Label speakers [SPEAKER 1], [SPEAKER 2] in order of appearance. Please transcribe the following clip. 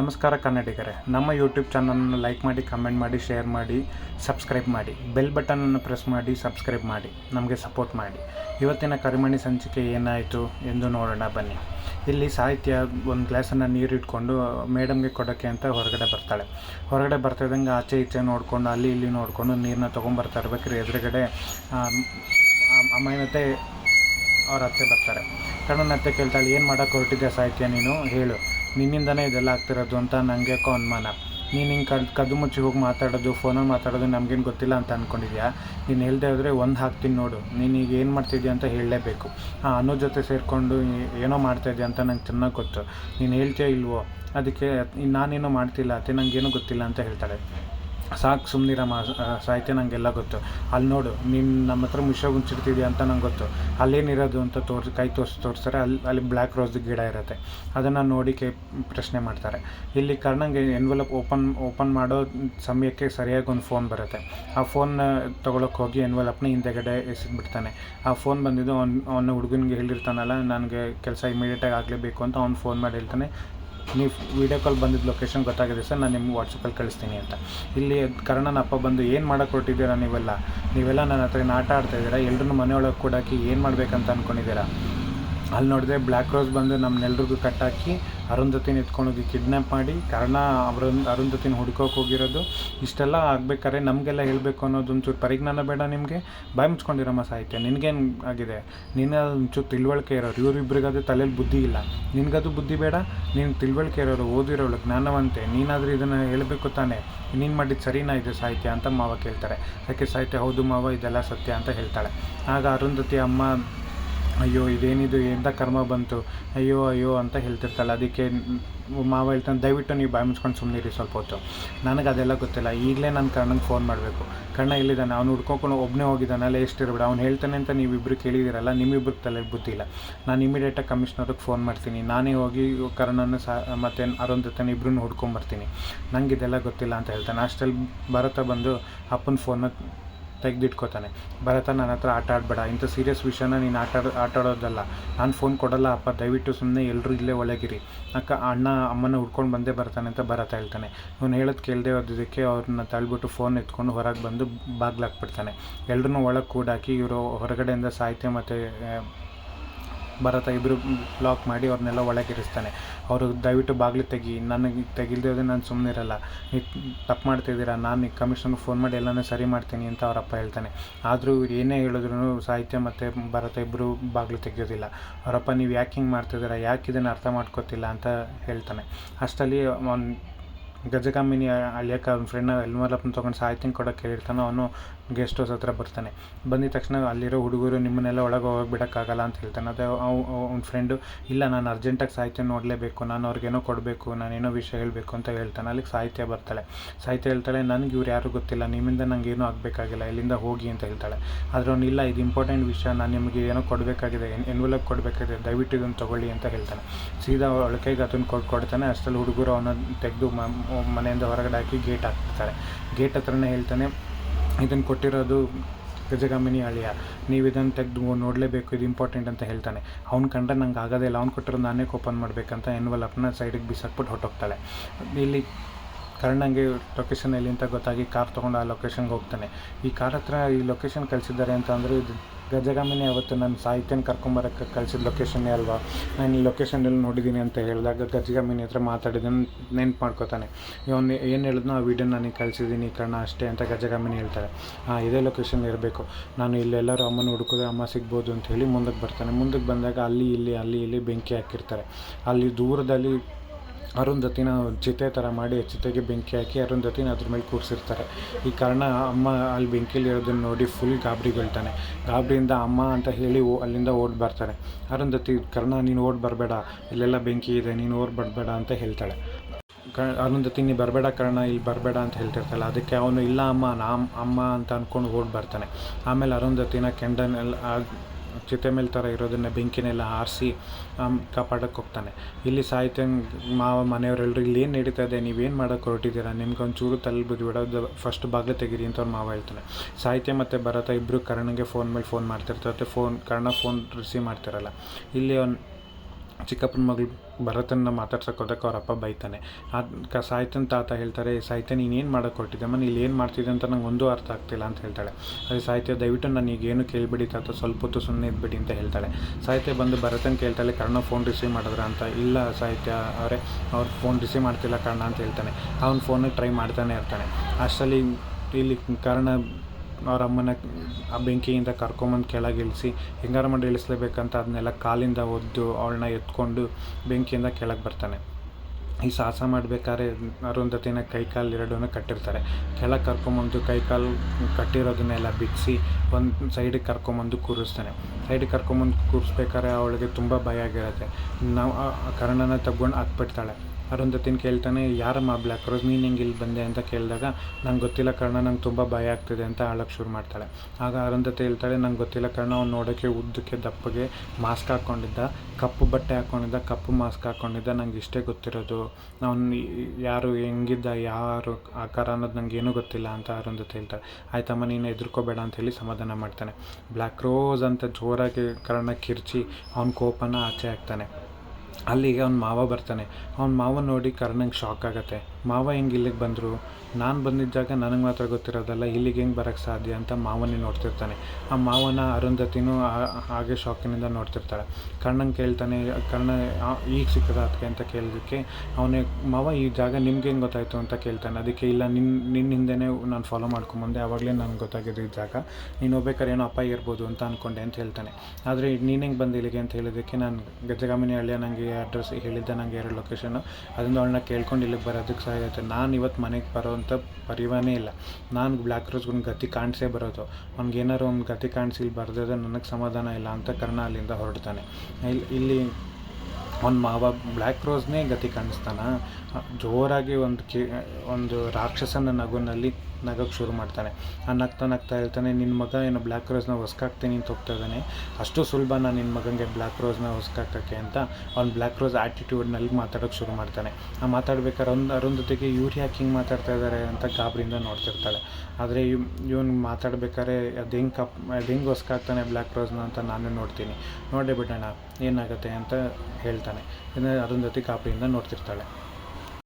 [SPEAKER 1] ನಮಸ್ಕಾರ ಕನ್ನಡಿಗರೇ, ನಮ್ಮ ಯೂಟ್ಯೂಬ್ ಚಾನಲನ್ನು ಲೈಕ್ ಮಾಡಿ ಕಮೆಂಟ್ ಮಾಡಿ ಶೇರ್ ಮಾಡಿ ಸಬ್ಸ್ಕ್ರೈಬ್ ಮಾಡಿ ಬೆಲ್ ಬಟನನ್ನು ಪ್ರೆಸ್ ಮಾಡಿ ಸಬ್ಸ್ಕ್ರೈಬ್ ಮಾಡಿ, ನಮಗೆ ಸಪೋರ್ಟ್ ಮಾಡಿ. ಇವತ್ತಿನ ಕರಿಮಣಿ ಸಂಚಿಕೆ ಏನಾಯಿತು ಎಂದು ನೋಡೋಣ ಬನ್ನಿ. ಇಲ್ಲಿ ಸಾಹಿತ್ಯ ಒಂದು ಗ್ಲಾಸನ್ನು ನೀರು ಇಟ್ಕೊಂಡು ಮೇಡಮ್ಗೆ ಕೊಡೋಕ್ಕೆ ಅಂತ ಹೊರಗಡೆ ಬರ್ತಾಳೆ. ಹೊರಗಡೆ ಬರ್ತಿದ್ದಂಗೆ ಆಚೆ ಈಚೆ ನೋಡಿಕೊಂಡು, ಅಲ್ಲಿ ಇಲ್ಲಿ ನೋಡಿಕೊಂಡು ನೀರನ್ನ ತೊಗೊಂಬರ್ತಾ ಇರ್ಬೇಕ್ರಿ ಎದುರುಗಡೆ ಅಮ್ಮನತೆ ಅವ್ರ ಅತ್ತೆ ಬರ್ತಾರೆ. ಕಣ್ಣನ ಅತ್ತೆ ಕೇಳ್ತಾಳೆ, ಏನು ಮಾಡೋಕೆ ಹೊರಟಿದ್ದೆ ಸಾಹಿತ್ಯ ನೀನು? ಹೇಳು. ನಿನ್ನಿಂದನೇ ಇದೆಲ್ಲ ಆಗ್ತಿರೋದು ಅಂತ ನನಗೆ ಅನುಮಾನ ನೀನು ಹಿಂಗೆ ಕದ್ ಕದ್ದು ಮುಚ್ಚಿ ಹೋಗಿ ಮಾತಾಡೋದು, ಫೋನಲ್ಲಿ ಮಾತಾಡೋದು ನಮಗೇನು ಗೊತ್ತಿಲ್ಲ ಅಂತ ಅಂದ್ಕೊಂಡಿದ್ಯಾ ನೀನು ಹೇಳ್ದೆ ಹೋದರೆ ಒಂದು ಹಾಕ್ತೀನಿ ನೋಡು. ನೀನು ಈಗ ಏನು ಮಾಡ್ತಿದ್ಯಾ ಅಂತ ಹೇಳಲೇಬೇಕು. ಆ ಅನ್ನೋ ಜೊತೆ ಸೇರಿಕೊಂಡು ಏನೋ ಮಾಡ್ತಾಯಿದ್ಯಾ ಅಂತ ನಂಗೆ ಚೆನ್ನಾಗಿ ಗೊತ್ತು. ನೀನು ಹೇಳ್ತೀಯ ಇಲ್ವೋ? ಅದಕ್ಕೆ ನಾನೇನೋ ಮಾಡ್ತಿಲ್ಲ, ಅತ್ತೆ ನನಗೇನೂ ಗೊತ್ತಿಲ್ಲ ಅಂತ ಹೇಳ್ತಾಳೆ. ಸಾಕು ಸುಮ್ಮನಿರಮ್ಮ ಸಾಹಿತ್ಯ ನನಗೆಲ್ಲ ಗೊತ್ತು. ಅಲ್ಲಿ ನೋಡು, ನೀನು ನಮ್ಮ ಹತ್ರ ಮುಷ ಮುಚ್ಚಿಡ್ತಿದ್ಯಾ ಅಂತ ನಂಗೆ ಗೊತ್ತು. ಅಲ್ಲೇನಿರೋದು ಅಂತ ತೋರಿಸಿ, ಕೈ ತೋರಿಸಿ, ತೋರಿಸ್ತಾರೆ ಅಲ್ಲಿ ಅಲ್ಲಿ ಬ್ಲ್ಯಾಕ್ ರೋಸ್ ಗಿಡ ಇರುತ್ತೆ. ಅದನ್ನು ನೋಡಿ ಕೇ, ಪ್ರಶ್ನೆ ಮಾಡ್ತಾರೆ. ಇಲ್ಲಿ ಕರ್ಣಂಗೆ ಎನ್ವಲಪ್ ಓಪನ್ ಓಪನ್ ಮಾಡೋ ಸಮಯಕ್ಕೆ ಸರಿಯಾಗಿ ಒಂದು ಫೋನ್ ಬರುತ್ತೆ. ಆ ಫೋನ್ ತೊಗೊಳಕ್ಕೆ ಹೋಗಿ ಎನ್ವಲಪ್ನ ಹಿಂದೆಗಡೆ ಎಸೆದ್ಬಿಡ್ತಾನೆ ಆ ಫೋನ್ ಬಂದಿದ್ದು ಅವ್ನು, ಅವನ ಹುಡುಗನಿಗೆ ಹೇಳಿರ್ತಾನಲ್ಲ, ನನಗೆ ಕೆಲಸ ಇಮಿಡಿಯೇಟಾಗಿ ಆಗಲೇಬೇಕು ಅಂತ ಅವ್ನು ಫೋನ್ ಮಾಡಿ ಹೇಳ್ತಾನೆ. ನೀವು ವೀಡಿಯೋ ಕಾಲ್ ಬಂದಿದ್ದು ಲೊಕೇಶನ್ ಗೊತ್ತಾಗಿದೆ. ಸರ್, ನಾನು ನಿಮ್ಗೆ ವಾಟ್ಸಪ್ಪಲ್ಲಿ ಕಳಿಸ್ತೀನಿ ಅಂತ. ಇಲ್ಲಿ ಕರ್ಣನ ಅಪ್ಪ ಬಂದು ಏನು ಮಾಡೋಕೆ ಹೊರಟಿದ್ದೀರಾ ನೀವೆಲ್ಲ? ನೀವೆಲ್ಲ ನನ್ನ ಹತ್ರ ಆಟ ಆಡ್ತಾ ಆಡ್ತಾಯಿದ್ದೀರಾ ಎಲ್ಲರೂ ಮನೆಯೊಳಗೆ ಕೂಡಾಕಿ ಏನು ಮಾಡಬೇಕಂತ ಅಂದ್ಕೊಂಡಿದ್ದೀರಾ ಅಲ್ಲಿ ನೋಡಿದ್ರೆ ಬ್ಲ್ಯಾಕ್ ರೋಸ್ ಬಂದು ನಮ್ಮನ್ನೆಲ್ರಿಗೂ ಕಟ್ಟಾಕಿ ಅರುಂಧತಿನ ಎತ್ಕೊಂಡೋಗಿ ಕಿಡ್ನ್ಯಾಪ್ ಮಾಡಿ, ಕಾರಣ ಅವ್ರ ಅರುಂಧತಿನ ಹುಡ್ಕೋಕೆ ಹೋಗಿರೋದು. ಇಷ್ಟೆಲ್ಲ ಆಗ್ಬೇಕಾದ್ರೆ ನಮಗೆಲ್ಲ ಹೇಳಬೇಕು ಅನ್ನೋದು ಒಂಚೂರು ಪರಿಜ್ಞಾನ ಬೇಡ ನಿಮಗೆ. ಬಾಯಿ ಮುಚ್ಕೊಂಡಿರಮ್ಮ ಸಾಹಿತ್ಯ, ನಿನಗೇನು ಆಗಿದೆ? ನೀನು ಒಂಚೂರು ತಿಳುವಳಿಕೆ ಇರೋರು ಇವರಿಬ್ಬರಿಗದು ತಲೆಯಲ್ಲಿ ಬುದ್ಧಿ ಇಲ್ಲ. ನಿನಗದು ಬುದ್ಧಿ ಬೇಡ, ನೀನು ತಿಳುವಳಿಕೆ ಇರೋರು ಓದಿರೋಳು ಜ್ಞಾನವಂತೆ. ನೀನಾದರೂ ಇದನ್ನು ಹೇಳಬೇಕು ತಾನೇ. ನೀನು ಮಾಡಿದ್ದು ಸರಿನಾ ಇದು ಸಾಹಿತ್ಯ ಅಂತ ಮಾವ ಕೇಳ್ತಾರೆ. ಯಾಕೆ ಸಾಹಿತ್ಯ ಹೌದು ಮಾವ, ಇದೆಲ್ಲ ಸತ್ಯ ಅಂತ ಹೇಳ್ತಾಳೆ. ಆಗ ಅರುಂಧತಿ ಅಮ್ಮ ಅಯ್ಯೋ, ಇದೇನಿದು? ಎಂಥ ಕರ್ಮ ಬಂತು? ಅಯ್ಯೋ ಅಯ್ಯೋ ಅಂತ ಹೇಳ್ತಿರ್ತಾಳೆ. ಅದಕ್ಕೆ ಮಾವ ಹೇಳ್ತಾನೆ, ದಯವಿಟ್ಟು ನೀವು ಬಾಯಿ ಮುಚ್ಕೊಂಡು ಸುಮ್ಮನಿರಿ ಸ್ವಲ್ಪ ಹೊತ್ತು. ನನಗೆ ಅದೆಲ್ಲ ಗೊತ್ತಿಲ್ಲ. ಈಗಲೇ ನಾನು ಕರ್ಣಂಗೆ ಫೋನ್ ಮಾಡಬೇಕು. ಕರ್ಣ ಇಲ್ಲಿದ್ದಾನೆ ಅವ್ನು ಹುಡ್ಕೊಂಡು ಒಬ್ಬನೇ ಹೋಗಿದ್ದಾನೆ. ಅಲ್ಲ ಎಷ್ಟಿರ್ಬೇಡ ಅವ್ನು ಹೇಳ್ತಾನೆ ಅಂತ ನೀವಿಬ್ಬರು ಕೇಳಿದಿರಲ್ಲ ನಿಮ್ಮಿಬ್ಬರು ತಲೆ ಬುದ್ಧಿ ಇಲ್ಲ. ನಾನು ಇಮಿಡಿಯೇಟಾಗಿ ಕಮಿಷ್ನರ್ಗೆ ಫೋನ್ ಮಾಡ್ತೀನಿ. ನಾನೇ ಹೋಗಿ ಕರ್ಣನ ಸಹ, ಮತ್ತು ಅರುಂಧತನ ಇಬ್ಬರನ್ನು ಹುಡ್ಕೊಂಬರ್ತೀನಿ. ನಂಗೆ ಇದೆಲ್ಲ ಗೊತ್ತಿಲ್ಲ ಅಂತ ಹೇಳ್ತಾನೆ. ಅಷ್ಟಲ್ಲಿ ಬರುತ್ತಾ ಬಂದು ಅಪ್ಪನ ಫೋನ್ನ ತೆಗೆದಿಟ್ಕೋತಾನೆ. ಭರತ ನನ್ನ ಹತ್ರ ಆಟ ಆಡಬೇಡ, ಇಂಥ ಸೀರಿಯಸ್ ವಿಷಯನ ನೀನು ಆಟ ಆಟ ಆಡೋದಲ್ಲ. ನಾನು ಫೋನ್ ಕೊಡಲ್ಲ, ಅಪ್ಪ, ದಯವಿಟ್ಟು ಸುಮ್ಮನೆ ಎಲ್ಲರೂ ಇಲ್ಲೇ ಒಳಗಿರಿ. ಅಕ್ಕ, ಅಣ್ಣ, ಅಮ್ಮನ ಹುಡ್ಕೊಂಡು ಬಂದೇ ಬರ್ತಾನೆ ಅಂತ ಭರತ ಹೇಳ್ತಾನೆ. ಇವನು ಹೇಳೋದು ಕೇಳದೆ ಹೋದಕ್ಕೆ ಅವ್ರನ್ನ ತಳ್ಬಿಟ್ಟು ಫೋನ್ ಎತ್ಕೊಂಡು ಹೊರಗೆ ಬಂದು ಬಾಗ್ಲಾಕ್ಬಿಡ್ತಾನೆ. ಎಲ್ಲರೂ ಒಳಗೆ ಕೂಡಾಕಿ ಇವರು ಹೊರಗಡೆಯಿಂದ ಸಾಹಿತ್ಯ ಮತ್ತು ಭರತ ಇಬ್ಬರು ಬ್ಲಾಕ್ ಮಾಡಿ ಅವ್ರನ್ನೆಲ್ಲ ಒಳಗಿರಿಸ್ತಾನೆ. ಅವರು ದಯವಿಟ್ಟು ಬಾಗಿಲು ತೆಗಿ, ನನಗೆ ತೆಗಿಲ್ದೇ ಹೋದರೆ ನಾನು ಸುಮ್ಮನೆ ಇರಲ್ಲ. ನೀವು ತಪ್ಪು ಮಾಡ್ತಿದ್ದೀರಾ ನಾನು ಕಮಿಷನ್ಗೆ ಫೋನ್ ಮಾಡಿ ಎಲ್ಲನೂ ಸರಿ ಮಾಡ್ತೀನಿ ಅಂತ ಅವರಪ್ಪ ಹೇಳ್ತಾನೆ. ಆದರೂ ಏನೇ ಹೇಳಿದ್ರು ಸಾಹಿತ್ಯ ಮತ್ತು ಭರತ ಇಬ್ಬರು ಬಾಗಿಲು ತೆಗಿಯೋದಿಲ್ಲ. ಅವರಪ್ಪ, ನೀವು ಯಾಕೆ ಹಿಂಗೆ ಮಾಡ್ತಿದ್ದೀರಾ ಯಾಕೆ ಇದನ್ನು ಅರ್ಥ ಮಾಡ್ಕೋತಿಲ್ಲ ಅಂತ ಹೇಳ್ತಾನೆ. ಅಷ್ಟರಲ್ಲಿ ಅವ್ನು ಗಜಗಾಮಿನಿ ಅಳಿಯಕ್ಕೆ ಅವ್ನ ಫ್ರೆಂಡ್ನ ಎಲ್ಮಲಪ್ಪನ ತೊಗೊಂಡು ಸಾಹಿತ್ಯನ ಕೊಡೋಕೆ ಹೇಳಿರ್ತಾನೆ ಅವನು ಗೆಸ್ಟ್ ಹೌಸ್ ಹತ್ರ ಬರ್ತಾನೆ. ಬಂದಿದ ತಕ್ಷಣ ಅಲ್ಲಿರೋ ಹುಡುಗರು ನಿಮ್ಮನ್ನೆಲ್ಲ ಒಳಗೆ ಹೋಗಿ ಬಿಡೋಕ್ಕಾಗಲ್ಲ ಅಂತ ಹೇಳ್ತಾನೆ. ಅದೇ ಅವ್ನ ಫ್ರೆಂಡು ಇಲ್ಲ, ನಾನು ಅರ್ಜೆಂಟಾಗಿ ಸಾಹಿತ್ಯ ನೋಡಲೇಬೇಕು. ನಾನು ಅವ್ರಿಗೇನೋ ಕೊಡಬೇಕು ನಾನೇನೋ ವಿಷಯ ಹೇಳಬೇಕು ಅಂತ ಹೇಳ್ತಾನೆ. ಅಲ್ಲಿಗೆ ಸಾಹಿತ್ಯ ಬರ್ತಾಳೆ. ಸಾಹಿತ್ಯ ಹೇಳ್ತಾಳೆ, ನನಗೆ ಇವ್ರು ಯಾರೂ ಗೊತ್ತಿಲ್ಲ. ನಿಮ್ಮಿಂದ ನನಗೆ ಏನೂ ಆಗಬೇಕಾಗಿಲ್ಲ. ಇಲ್ಲಿಂದ ಹೋಗಿ ಅಂತ ಹೇಳ್ತಾಳೆ. ಆದರೆ ಅವ್ನು, ಇಲ್ಲ, ಇದು ಇಂಪಾರ್ಟೆಂಟ್ ವಿಷಯ. ನಾನು ನಿಮಗೆ ಏನೋ ಕೊಡಬೇಕಾಗಿದೆ. ಎನ್ವಲಪ್ ಕೊಡಬೇಕಾಗಿದೆ. ದಯವಿಟ್ಟು ಇದನ್ನು ತೊಗೊಳ್ಳಿ ಅಂತ ಹೇಳ್ತಾನೆ. ಸೀದಾ ಒಳಕೈಗೆ ಅದನ್ನು ಕೊಟ್ಟು ಕೊಡ್ತಾನೆ. ಅಷ್ಟರಲ್ಲಿ ಹುಡುಗರು ಅವನ್ನ ತೆಗೆದು ಮನೆಯಿಂದ ಹೊರಗಡೆ ಹಾಕಿ ಗೇಟ್ ಹಾಕ್ತಾರೆ ಗೇಟ್ ಹತ್ರನೇ ಹೇಳ್ತಾನೆ ಇದನ್ನು ಕೊಟ್ಟಿರೋದು ಗಜಗಾಮಿನಿ ಅಳಿಯ ನೀವು ಇದನ್ನು ತೆಗೆದು ನೋಡಲೇಬೇಕು, ಇದು ಇಂಪಾರ್ಟೆಂಟ್ ಅಂತ ಹೇಳ್ತಾನೆ. ಅವ್ನು ಕಂಡ್ರೆ ನಂಗೆ ಆಗೋದೇ ಇಲ್ಲ. ಅವ್ನು ಕೊಟ್ಟಿರೋ ನಾನೇ ಓಪನ್ ಮಾಡಬೇಕಂತ ಎನ್ವಲಪ್ನ ಸೈಡಿಗೆ ಬಿಸಾಕ್ಬಿಟ್ಟು ಹೊಟ್ಟೋಗ್ತಾಳೆ ಇಲ್ಲಿ ಕರ್ಣಂಗೆ ಲೊಕೇಶನ್ ಎಲ್ಲಿ ಅಂತ ಗೊತ್ತಾಗಿ ಕಾರ್ ತೊಗೊಂಡು ಆ ಲೊಕೇಶನ್ಗೆ ಹೋಗ್ತಾನೆ. ಈ ಕಾರ್ ಹತ್ರ ಈ ಲೊಕೇಶನ್ ಕಳಿಸಿದ್ದಾರೆ ಅಂತ ಅಂದರೆ ಇದು ಗಜಗಾಮಿನಿ ಅವತ್ತು ನಾನು ಸಾಹಿತ್ಯನ ಕರ್ಕೊಂಬರಕ್ಕೆ ಕಳಿಸಿದ ಲೊಕೇಶನ್ನೇ ಅಲ್ವಾ? ನಾನು ಈ ಲೊಕೇಶನಲ್ಲಿ ನೋಡಿದ್ದೀನಿ ಅಂತ ಹೇಳಿದಾಗ ಗಜಗಾಮಿನಿ ಹತ್ರ ಮಾತಾಡಿದ್ದನ್ನು ನೆನ್ಪು ಮಾಡ್ಕೋತಾನೆ ಇವನು ಏನು ಹೇಳಿದ್ನೋ ಆ ವೀಡಿಯೋ ನನಗೆ ಕಳಿಸಿದ್ದೀನಿ ಕಣ ಅಷ್ಟೇ ಅಂತ ಗಜಗಾಮಿನಿ ಹೇಳ್ತಾರೆ. ಹಾಂ, ಇದೇ ಲೊಕೇಶನ್ ಇರಬೇಕು. ನಾನು ಇಲ್ಲೆಲ್ಲರೂ ಅಮ್ಮನ ಹುಡುಕಿದ್ರೆ ಅಮ್ಮ ಸಿಗ್ಬೋದು ಅಂತ ಹೇಳಿ ಮುಂದಕ್ಕೆ ಬರ್ತಾನೆ. ಮುಂದಕ್ಕೆ ಬಂದಾಗ ಅಲ್ಲಿ, ಇಲ್ಲಿ ಅಲ್ಲಿ, ಇಲ್ಲಿ ಬೆಂಕಿ ಹಾಕಿರ್ತಾರೆ. ಅಲ್ಲಿ ದೂರದಲ್ಲಿ ಅರುಂಧತಿನ ಚಿತೆ ಥರ ಮಾಡಿ ಚಿತೆಗೆ ಬೆಂಕಿ ಹಾಕಿ ಅರುಂಧತಿನ ಅದ್ರ ಮೇಲೆ ಕೂರಿಸಿರ್ತಾರೆ. ಈ ಕಾರಣ ಅಮ್ಮ ಅಲ್ಲಿ ಬೆಂಕಿಲಿ ಇರೋದನ್ನು ನೋಡಿ ಫುಲ್ ಗಾಬರಿಗೊಳ್ತಾನೆ ಗಾಬರಿಯಿಂದ ಅಮ್ಮ ಅಂತ ಹೇಳಿ ಅಲ್ಲಿಂದ ಓಡಿ ಬರ್ತಾರೆ. ಅರುಂಧತಿ, ಕರ್ಣ, ನೀನು ಓಡಿ ಬರಬೇಡ. ಇಲ್ಲೆಲ್ಲ ಬೆಂಕಿ ಇದೆ, ನೀನು ಓಡಿ ಬರಬೇಡ ಅಂತ ಹೇಳ್ತಾಳೆ. ಕ ಅರುಂಧತಿ, ನೀ ಬರಬೇಡ ಕರ್ಣ, ಇಲ್ಲಿ ಬರಬೇಡ ಅಂತ ಹೇಳ್ತಿರ್ತಾಳೆ. ಅದಕ್ಕೆ ಅವನು, ಇಲ್ಲ ಅಮ್ಮ, ನಾ ಅಮ್ಮ ಅಂತ ಅಂದ್ಕೊಂಡು ಓಡಿ ಬರ್ತಾನೆ. ಆಮೇಲೆ ಅರುಂಧತಿನ ಕೆಂಡನೆಲ್ಲ ಚಿತೆ ಮೇಲೆ ಥರ ಇರೋದನ್ನ ಬೆಂಕಿನೆಲ್ಲ ಆರಿಸಿ ಕಾಪಾಡಕ್ಕೆ ಹೋಗ್ತಾನೆ. ಇಲ್ಲಿ ಸಾಹಿತ್ಯ ಮಾವ ಮನೆಯವರೆಲ್ಲರೂ ಇಲ್ಲಿ ಏನು ನಡೀತಾ ಇದೆ? ನೀವೇನು ಮಾಡೋಕ್ಕೆ ಹೊರಟಿದ್ದೀರಾ? ನಿಮ್ಗೆ ಒಂಚೂರು ತಲೆ ಬಿಡೋದು ಫಸ್ಟ್ ಬಾಗಿಲು ತೆಗೀರಿ ಅಂತ ಅವ್ರ ಮಾವ ಹೇಳ್ತಾನೆ. ಸಾಹಿತ್ಯ ಮತ್ತು ಭರತ ಇಬ್ಬರು ಕರ್ಣಗೆ ಫೋನ್ ಮೇಲೆ ಫೋನ್ ಮಾಡ್ತಿರ್ತಾರೆ. ಫೋನ್ ಕರ್ಣ ಫೋನ್ ರಿಸೀವ್ ಮಾಡ್ತಿರಲ್ಲ. ಇಲ್ಲಿ ಅವ್ನು ಚಿಕ್ಕಪ್ಪನ ಮಗಳು ಭರತನ್ನ ಮಾತಾಡ್ಸಕ್ಕೆ ಹೋದಕ್ಕೆ ಅವ್ರ ಅಪ್ಪ ಬೈತಾನೆ. ಕ ಸಾಯ್ತನ ತಾತ ಹೇಳ್ತಾರೆ ಸಾಹಿತ್ಯ ನೀನು ಏನು ಮಾಡೋಕ್ಕೆ ಹೊರಟಿದ್ದೆ ಅಮ್ಮ ಇಲ್ಲಿ ಏನು ಮಾಡ್ತಿದ್ದೆ ಅಂತ ನಂಗೆ ಒಂದೂ ಅರ್ಥ ಆಗ್ತಿಲ್ಲ ಅಂತ ಹೇಳ್ತಾಳೆ. ಅದೇ ಸಾಹಿತ್ಯ ದಯವಿಟ್ಟು ನನಗೆ ಏನು ಕೇಳಿಬಿಡಿ ತಾತ, ಸ್ವಲ್ಪ ಹೊತ್ತು ಸುಮ್ಮನೆ ಇದ್ಬಿಡಿ ಅಂತ ಹೇಳ್ತಾಳೆ. ಸಾಹಿತ್ಯ ಬಂದು ಭರತನ ಕೇಳ್ತಾಳೆ, ಕರ್ಣ ಫೋನ್ ರಿಸೀವ್ ಮಾಡಿದ್ರ ಅಂತ? ಇಲ್ಲ ಸಾಹಿತ್ಯ ಅವರೇ, ಅವ್ರು ಫೋನ್ ರಿಸೀವ್ ಮಾಡ್ತಿಲ್ಲ ಕರ್ಣ ಅಂತ ಹೇಳ್ತಾನೆ. ಅವ್ನು ಫೋನಿಗೆ ಟ್ರೈ ಮಾಡ್ತಾನೆ ಇರ್ತಾನೆ. ಅಷ್ಟರಲ್ಲಿ ಇಲ್ಲಿ ಕರ್ಣ ಅವ್ರ ಅಮ್ಮನ ಆ ಬೆಂಕಿಯಿಂದ ಕರ್ಕೊಂಬಂದು ಕೆಳಗೆ ಇಳಿಸಿ, ಹೆಂಗಾರ ಮಾಡಿ ಇಳಿಸ್ಲೇಬೇಕಂತ ಅದನ್ನೆಲ್ಲ ಕಾಲಿಂದ ಒದ್ದು ಅವಳನ್ನ ಎತ್ಕೊಂಡು ಬೆಂಕಿಯಿಂದ ಕೆಳಗೆ ಬರ್ತಾನೆ. ಈ ಸಾಹಸ ಮಾಡಬೇಕಾದ್ರೆ ಅರುಂಧತಿನ ಕೈ ಕಾಲು ಎರಡೂ ಕಟ್ಟಿರ್ತಾರೆ. ಕೆಳಗೆ ಕರ್ಕೊಂಬಂದು ಕೈ ಕಾಲು ಕಟ್ಟಿರೋದನ್ನೆಲ್ಲ ಬಿಚ್ಚಿ ಒಂದು ಸೈಡಿಗೆ ಕರ್ಕೊಂಬಂದು ಕೂರಿಸ್ತಾನೆ. ಸೈಡಿಗೆ ಕರ್ಕೊಂಬಂದು ಕೂರಿಸ್ಬೇಕಾದ್ರೆ ಅವಳಿಗೆ ತುಂಬ ಭಯ ಆಗಿರುತ್ತೆ. ನಾವು ಕರ್ಣನ ತಗೊಂಡು ಹತ್ಬಿಡ್ತಾಳೆ ಅರುಂಧತಿನ ಕೇಳ್ತಾನೆ ಯಾರಮ್ಮ ಬ್ಲ್ಯಾಕ್ ರೋಸ್? ನೀನು ಹೆಂಗೆ ಇಲ್ಲಿ ಬಂದೆ? ಅಂತ ಕೇಳಿದಾಗ, ನಂಗೆ ಗೊತ್ತಿಲ್ಲ ಕರ್ಣ, ನಂಗೆ ತುಂಬ ಭಯ ಆಗ್ತಿದೆ ಅಂತ ಅಳಕ್ಕೆ ಶುರು ಮಾಡ್ತಾಳೆ. ಆಗ ಅರುಂಧತಿ ಹೇಳ್ತಾಳೆ, ನಂಗೆ ಗೊತ್ತಿಲ್ಲ ಕರ್ಣ, ಅವ್ನು ನೋಡೋಕ್ಕೆ ಉದ್ದಕ್ಕೆ ದಪ್ಪಗೆ ಮಾಸ್ಕ್ ಹಾಕ್ಕೊಂಡಿದ್ದ ಕಪ್ಪು ಬಟ್ಟೆ ಹಾಕ್ಕೊಂಡಿದ್ದ ಕಪ್ಪು ಮಾಸ್ಕ್ ಹಾಕ್ಕೊಂಡಿದ್ದ ನಂಗೆ ಇಷ್ಟೇ ಗೊತ್ತಿರೋದು. ಅವ್ನು ಯಾರು ಹೆಂಗಿದ್ದ, ಯಾರು ಆಕಾರ ಅನ್ನೋದು ನಂಗೆ ಏನೂ ಗೊತ್ತಿಲ್ಲ ಅಂತ ಅರುಂಧತಿ ಹೇಳ್ತಾಳೆ. ಆಯ್ತಮ್ಮ, ನೀನು ಎದುರ್ಕೋಬೇಡ ಅಂತ ಹೇಳಿ ಸಮಾಧಾನ ಮಾಡ್ತಾನೆ. ಬ್ಲ್ಯಾಕ್ ರೋಸ್ ಅಂತ ಜೋರಾಗಿ ಕರ್ಣ ಕಿರ್ಚಿ ಅವ್ನ ಕೋಪನ ಆಚೆ ಹಾಕ್ತಾನೆ. ಅಲ್ಲಿಗೆ ಅವ್ನ ಮಾವ ಬರ್ತಾನೆ. ಅವ್ನ ಮಾವ ನೋಡಿ ಕರ್ಣಂಗೆ ಶಾಕ್ ಆಗುತ್ತೆ. ಮಾವ ಹೆಂಗೆ ಇಲ್ಲಿಗೆ ಬಂದರು? ನಾನು ಬಂದಿದ್ದಾಗ ನನಗೆ ಮಾತ್ರ ಗೊತ್ತಿರೋದಲ್ಲ, ಇಲ್ಲಿಗೆ ಹೆಂಗೆ ಬರೋಕ್ಕೆ ಸಾಧ್ಯ ಅಂತ ಮಾವನೇ ನೋಡ್ತಿರ್ತಾನೆ. ಆ ಮಾವನ ಅರುಂಧತಿನೂ ಹಾಗೆ ಶಾಕಿನಿಂದ ನೋಡ್ತಿರ್ತಾಳೆ. ಕಣ್ಣಂಗೆ ಕೇಳ್ತಾನೆ ಕಣ್ಣ ಈಗ ಸಿಕ್ಕದ ಅದಕ್ಕೆ ಅಂತ ಕೇಳಿದಕ್ಕೆ ಅವನೇ, ಮಾವ, ಈ ಜಾಗ ನಿಮ್ಗೆ ಹೆಂಗೆ ಗೊತ್ತಾಯಿತು? ಅಂತ ಕೇಳ್ತಾನೆ. ಅದಕ್ಕೆ, ಇಲ್ಲ ನಿನ್ನ ನಿನ್ನ ಹಿಂದೆನೇ ನಾನು ಫಾಲೋ ಮಾಡ್ಕೊಂಬಂದೆ ಆವಾಗಲೇ ನನಗೆ ಗೊತ್ತಾಗಿದ್ದು ಈ ಜಾಗ. ನೀನು ಹೋಗ್ಬೇಕಾದ್ರೆ ಏನೋ ಅಪ್ಪ ಇರ್ಬೋದು ಅಂತ ಅಂದ್ಕೊಂಡೆ ಅಂತ ಹೇಳ್ತಾನೆ. ಆದರೆ, ನೀನು ಹೆಂಗೆ ಬಂದು ಇಲ್ಲಿಗೆ ಅಂತ ಹೇಳಿದ್ದಕ್ಕೆ ನಾನು ಗಜಗಾಮಿನಿ ಹಳ್ಳಿಯ ನನಗೆ ಅಡ್ರೆಸ್ ಹೇಳಿದ್ದೆ ನನಗೆ ಎರಡು ಲೊಕೇಶನ್ನು ಅದರಿಂದ ಅವಳನ್ನ ಕೇಳ್ಕೊಂಡು ಇಲ್ಲಿಗೆ ಬರೋದಕ್ಕೆ ಸಾಧ್ಯತೆ ನಾನು ಇವತ್ತು ಮನೆಗೆ ಬರೋವಂಥ ಪರಿವಾನೇ ಇಲ್ಲ. ನಾನು ಬ್ಲ್ಯಾಕ್ ರೋಸ್ಗೊಂದು ಗತಿ ಕಾಣಿಸೇ ಬರೋದು. ಅವ್ನಿಗೆ ಏನಾರು ಒಂದು ಗತಿ ಕಾಣಿಸಿ ಇಲ್ಲಿ ಬರ್ದಿದ್ರೆ ನನಗೆ ಸಮಾಧಾನ ಇಲ್ಲ ಅಂತ ಕರ್ಣ ಅಲ್ಲಿಂದ ಹೊರಡ್ತಾನೆ. ಇಲ್ಲಿ ಇಲ್ಲಿ ಅವ್ನ ಮಾವ ಬ್ಲ್ಯಾಕ್ ರೋಸ್ನೇ ಗತಿ ಕಾಣಿಸ್ತಾನ. ಜೋರಾಗಿ ಒಂದು ಕಿ, ಒಂದು ರಾಕ್ಷಸನ ನಗುನಲ್ಲಿ ನಗಕ್ಕೆ ಶುರು ಮಾಡ್ತಾನೆ. ಆ ನಗ್ತಾ ನಗ್ತಾ ಹೇಳ್ತಾನೆ ನಿನ್ನ ಮಗ ಏನು ಬ್ಲ್ಯಾಕ್ ರೋಸ್ನ ಹೊಸ್ಕಾಕ್ತೀನಿ ಅಂತ ಹೋಗ್ತಾ ಇದ್ದಾನೆ. ಅಷ್ಟು ನಾನು ನಿನ್ನ ಮಗನಿಗೆ ಬ್ಲ್ಯಾಕ್ ರೋಸ್ನ ಹೊಸ್ಕಾಕಕ್ಕೆ ಅಂತ ಅವ್ನು ಬ್ಲ್ಯಾಕ್ ರೋಸ್ ಆ್ಯಟಿಟ್ಯೂಡ್ನಲ್ಲಿ ಮಾತಾಡೋಕ್ಕೆ ಶುರು ಮಾಡ್ತಾನೆ. ಆ ಮಾತಾಡ್ಬೇಕಾದ್ರೆ ಒಂದು ಅರುಂಧತಿಗೆ ಇವ್ರು ಯಾಕೆ ಹಿಂಗೆ ಮಾತಾಡ್ತಾ ಇದ್ದಾರೆ ಅಂತ ಗಾಬ್ರಿಂದ ನೋಡ್ತಿರ್ತಾಳೆ. ಆದರೆ ಇವ್, ಇವ್ನು ಮಾತಾಡ್ಬೇಕಾದ್ರೆ, ಅದು ಹೆಂಗೆ ಕಪ್, ಅದು ಹೆಂಗೆ ಹೊಸ್ಕಾಕ್ತಾನೆ ಬ್ಲ್ಯಾಕ್ ರೋಸ್ನ ಅಂತ ನಾನು ನೋಡ್ತೀನಿ. ನೋಡೇ ಬಿಡೋಣ. ಏನಾಗುತ್ತೆ ಅಂತ ಹೇಳ್ತಾನೆ. ಇನ್ನು ಅರುಂಧತಿ ಕಾಪಿಯಿಂದ ನೋಡ್ತಿರ್ತಾಳೆ.